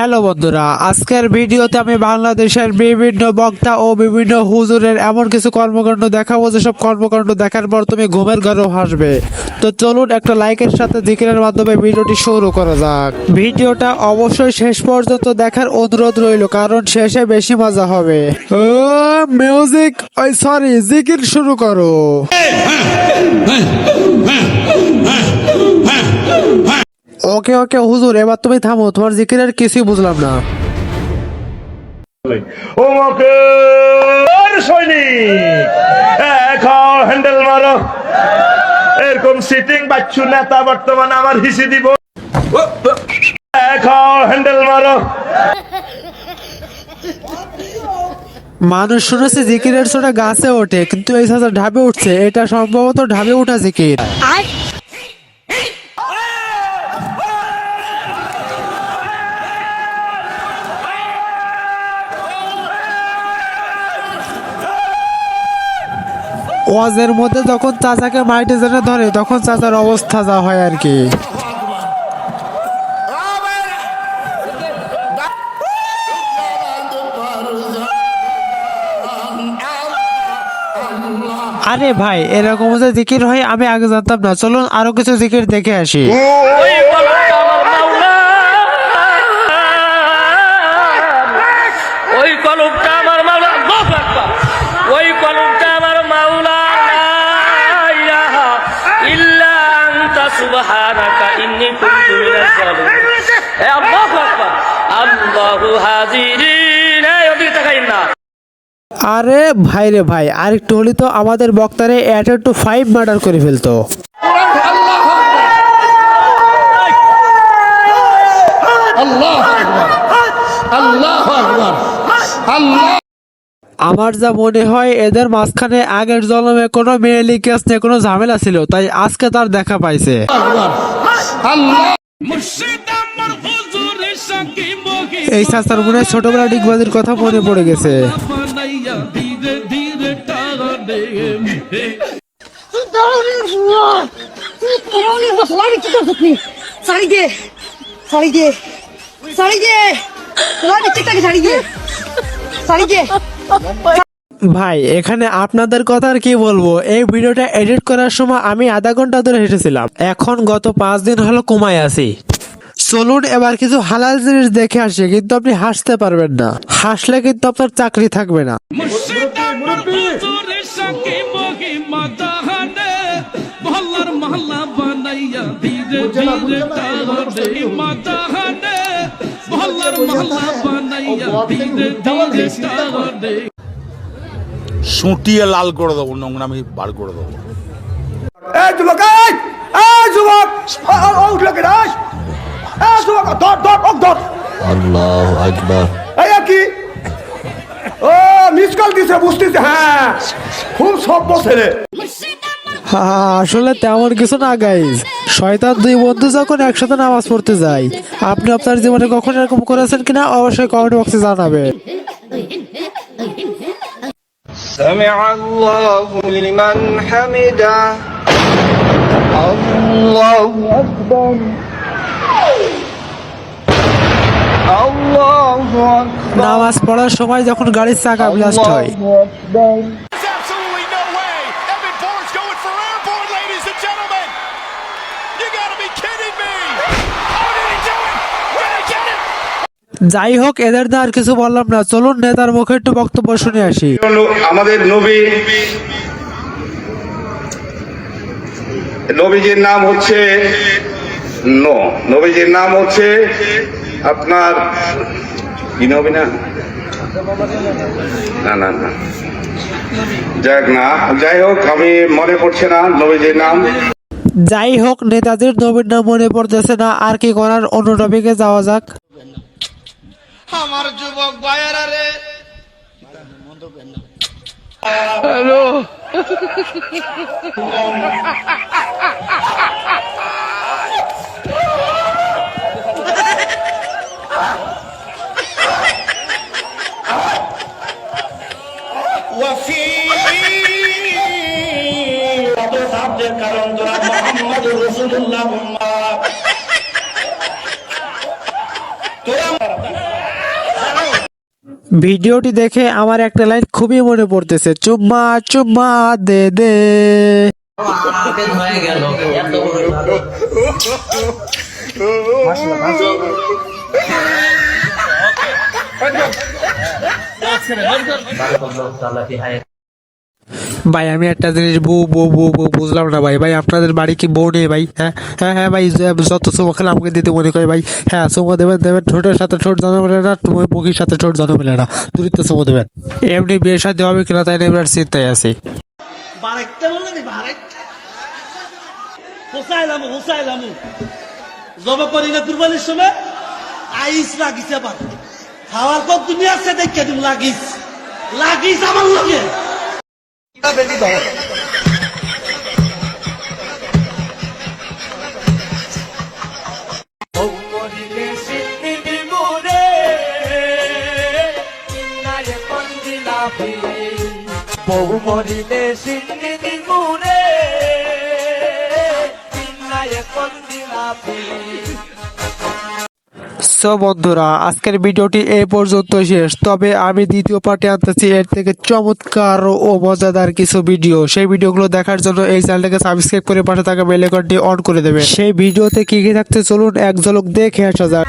Hello বন্ধুরা, আজকের ভিডিওতে আমি বাংলাদেশের বিভিন্ন বক্তা ও বিভিন্ন হুজুরের এমন কিছু কর্মকাণ্ড দেখাবো, যেসব কর্মকাণ্ড দেখার পর তুমি ঘুমের ঘরেও হাসবে। তো চলুন একটা লাইকের সাথে জিকিরের মাধ্যমে ভিডিওটি শুরু করা যাক। ভিডিওটা অবশ্যই শেষ পর্যন্ত দেখার অনুরোধ রইল, কারণ শেষে বেশি মজা হবে। মিউজিক ওই সরি জিকির শুরু করো। ওকে ওকে হুজুর এবার তুমি থামো তোমার জিকিরের কিছুই বুঝলাম না। ওমকের সৈনিক এখন হ্যান্ডেল মারো। এরকম সিটিং বাচ্চু নেতা বর্তমানে আমার হিসি দিব। এখন হ্যান্ডেল মারো। মানুষ শুনেছে জিকিরের ছোটা গাছে ওঠে কিন্তু এই সাথে ঢাবে উঠছে এটা সম্ভবত ঢাবে উঠা জিকির। ওয়াজের মধ্যে যখন চাচাকে মাইটে জেনে ধরে, তখন চাচার অবস্থা যা হয় আর কি। আরে ভাই, এরকম যে জিকির হয়, আমি আগে জানতাম না। চলুন আরও কিছু জিকির দেখে আসি। ওই কলমটা সুবহানাকা ইন্নী কুনতু মিনাজ জালিমিন। এ আল্লাহু আকবার। আল্লাহু হাজিরিন। এই ওদিকে তাকাইন না। আরে ভাই রে ভাই আর একটু হলে তো আমাদের বক্তারে অ্যাটেড টু ফাইভ মার্ডার করে ফেলতো। আমার যা মনে হয় এদের মাঝখানে আগের জন্মে কোনো মেয়ে কেস নিয়ে কোনো ঝামেলা ছিল তাই আজকে তার দেখা পাইছে এই সাস্তার মনে ছোটবেলা ডিগবাজির কথা মনে পড়ে গেছে ভাই, এখানে আপনাদের কথা আর কি বলব? এই ভিডিওটা এডিট করার সময় আমি আধা ঘণ্টা ধরে হেঁটেছিলাম। এখন গত পাঁচ দিন হলো কমায় আছি। চলুন এবার কিছু হালাল জিনিস দেখে আসি, কিন্তু আপনি হাসতে পারবেন না। হাসলে কিন্তু আপনার চাকরি থাকবে না। মহল্লা সুটিয়ে লাল করে দেবো নোংরামি বার করে দেবো। এই যুবক এই এই যুবক ও উঠল কে রাস এই যুবক ধর ধর ওক আল্লাহ আকবার। কি? ও মিস কল দিছে বুঝতেছে হ্যাঁ। খুব সভ্য ছেলে। আসলে তেমন কিছু না গাইজ শয়তান দুই বন্ধু যখন একসাথে নামাজ পড়তে যায় আপনি আপনার জীবনে কখন এরকম করেছেন কিনা অবশ্যই কমেন্ট বক্সে জানাবেন سمع الله لمن حمده الله أكبر الله أكبر নামাজ পড়ার সময় যখন গাড়ির চাকা ব্লাস্ট হয় যাই হোক এদের না আর কিছু বললাম না। চলুন নেতার মুখে একটু বক্তব্য শুনে আসি। আমাদের নবী। নবীজির নাম হচ্ছে নো। নবীজির নাম হচ্ছে আপনার কি নবী না না না না। যাক না যাই হোক আমি মনে পড়ছে না নবীজির নাম। যাই হোক নেতাজির নবীর নাম মনে পড়তেছে না। আর কি করার? অন্য টপিকে যাওয়া যাক। আমার যুবক ভাইয়েরা রে। কারণ তোরা মোহাম্মদ। রসুল্লাহ ভিডিওটি দেখে আমার একটা লাইন খুবই মনে পড়তেছে চুম্মা চুম্মা দে দে। ভাই, আমি একটা জিনিস বউ বউ বউ বউ বুঝলাম না ভাই। ভাই, আপনাদের বাড়ি কি বউ নেই ভাই? হ্যাঁ হ্যাঁ হ্যাঁ ভাই যত চুমা খেলে আমাকে দিতে মনে করে ভাই। হ্যাঁ চুমা দেবেন দেবেন, ঠোঁটের সাথে ঠোঁট জানা মেলে না মুখের সাথে ঠোঁট জানা মেলে না। দূরিত্ব চুমা দেবেন। এমনি বিয়ে সাথে হবে কিনা তাই চিন্তায় আছি। নি খাওয়ার পর তুমি আছে দেখে তুমি লাগিস। লাগিস আমার ব্যতীত বহু মরিলে সিন্দি মুরে তিন্নায় কন্দিলা পি সো বন্ধুরা, আজকের ভিডিওটি এ পর্যন্ত শেষ। তবে আমি দ্বিতীয় পার্টে আনতেছি, এর থেকে চমৎকার ও মজাদার কিছু ভিডিও। সেই ভিডিওগুলো দেখার জন্য এই চ্যানেলটাকে সাবস্ক্রাইব করে পাশে থাকা বেল আইকনটি অন করে দেবে সেই ভিডিওতে কি কি থাকছে চলুন এক ঝলক দেখে আসা যাক।